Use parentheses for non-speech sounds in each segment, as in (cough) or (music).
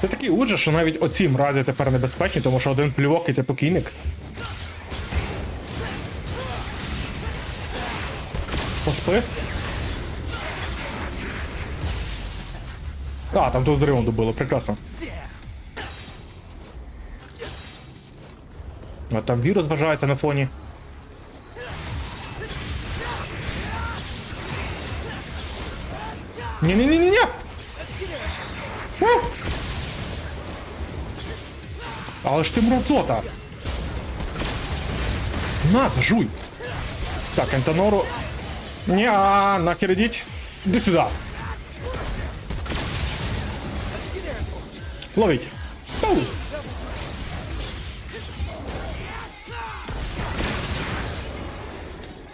Це такий ужас, що навіть оці мразі тепер небезпечні, тому що один плювок і ти покійник. Поспи. А, там тут зривом добило, прекрасно. А там вірус вважається на фоні. Ні-ні-ні-ні-ні! Ух! Але ж ти мразота! На, зажуй! Так, Антонору... Ня, нахер ідіть! Іди сюди! Ловіть! Пау!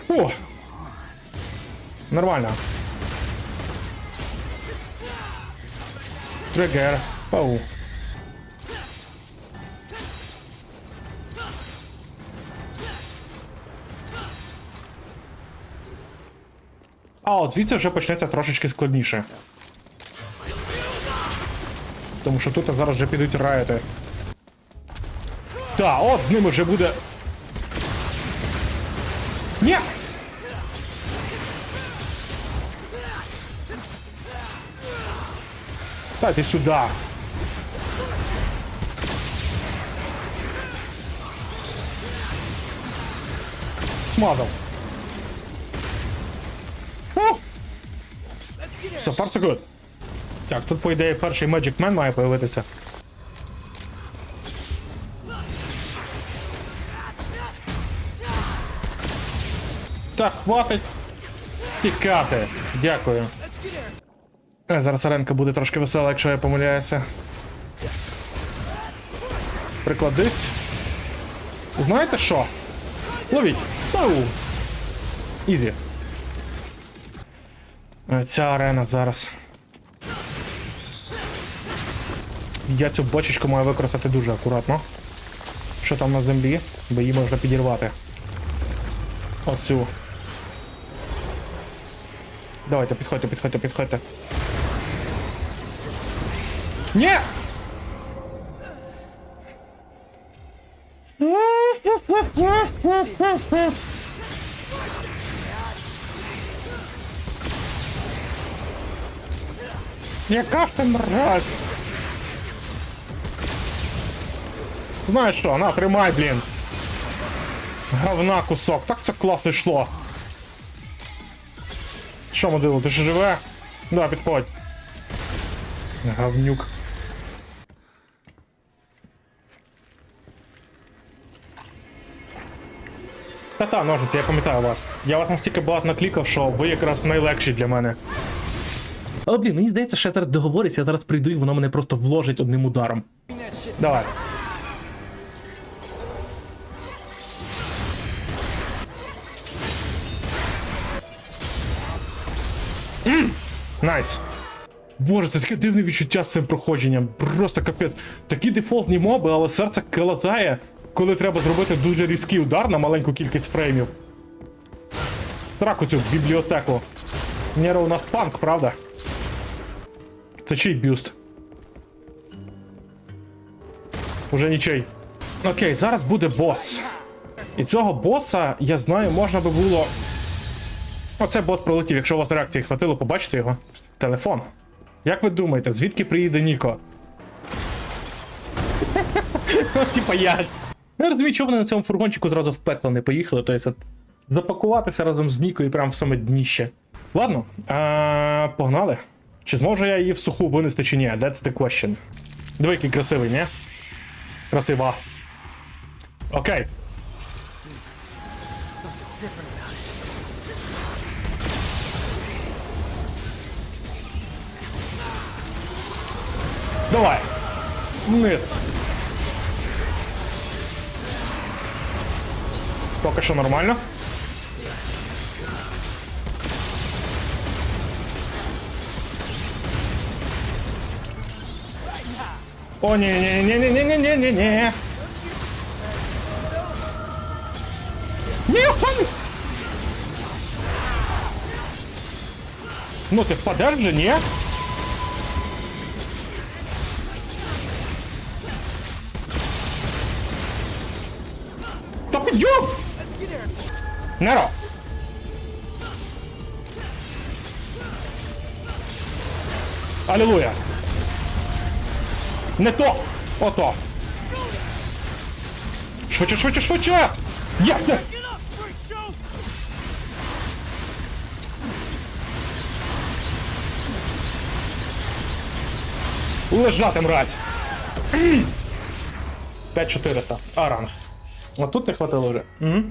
О! Нормально. Тригер. Пау. А, от звідси вже почнеться трошечки складніше. Тому що тут зараз вже підуть райоти. Так, от з ними вже буде. Ні! Та ти сюди. Смазав. So far so good. Так, тут, по ідеї, перший Magic Man має появитися. Так, хватить тікати. Дякую. Е, зараз аренка буде трошки весела, якщо я помиляюся. Прикладись. Знаєте що? Ловіть! Ізі. Ця арена зараз. Я цю бочечку маю використати дуже акуратно. Що там на землі? Бо її можна підірвати. Оцю. Давайте, підходьте, підходьте, підходьте. Ні! Яка ж ти мразь! Знаєш що, на, тримай, блін. Говна кусок, так все класно йшло. Що, модило, ти ще живе? Да, підходь. Говнюк. Та-та, ножиці, я пам'ятаю вас. Я вас настільки багато наклікав, що ви якраз найлегші для мене. Але блін, мені здається, що я зараз договорюся, я зараз прийду і воно мене просто вложить одним ударом. Давай. Найс. Боже, це таке дивне відчуття з цим проходженням. Просто капець. Такі дефолтні моби, але серце калатає, коли треба зробити дуже різкий удар на маленьку кількість фреймів. Траку цю бібліотеку. Нєро у нас панк, правда? Це чий бюст? Уже нічий. Окей, зараз буде бос. І цього боса, я знаю, можна би було. Оце бос пролетів, якщо у вас реакції хватило, побачите його. Телефон. Як ви думаєте, звідки приїде Ніко? (laughs) Типа я. Не розумію, чого вони на цьому фургончику зразу в пекло не поїхали, тобто запакуватися разом з Нікою прямо в саме дніще. Ладно, а, погнали. Чи зможу я її в суху винести чи ні? That's the question. Диви, який красивий, ні? Красива. Окей. Давай. Вниз. Поки що нормально. О, не-не-не-не-не-не-не-не-не! Нет, он... Ну ты впадаешь же, не? Да пойдем! Наро! Аллилуйя! Не то! Ото! Швидше, швидше, швидше! Ясне! Лежати, мразь! 5400. А ранг. А тут не хватило вже. Угу.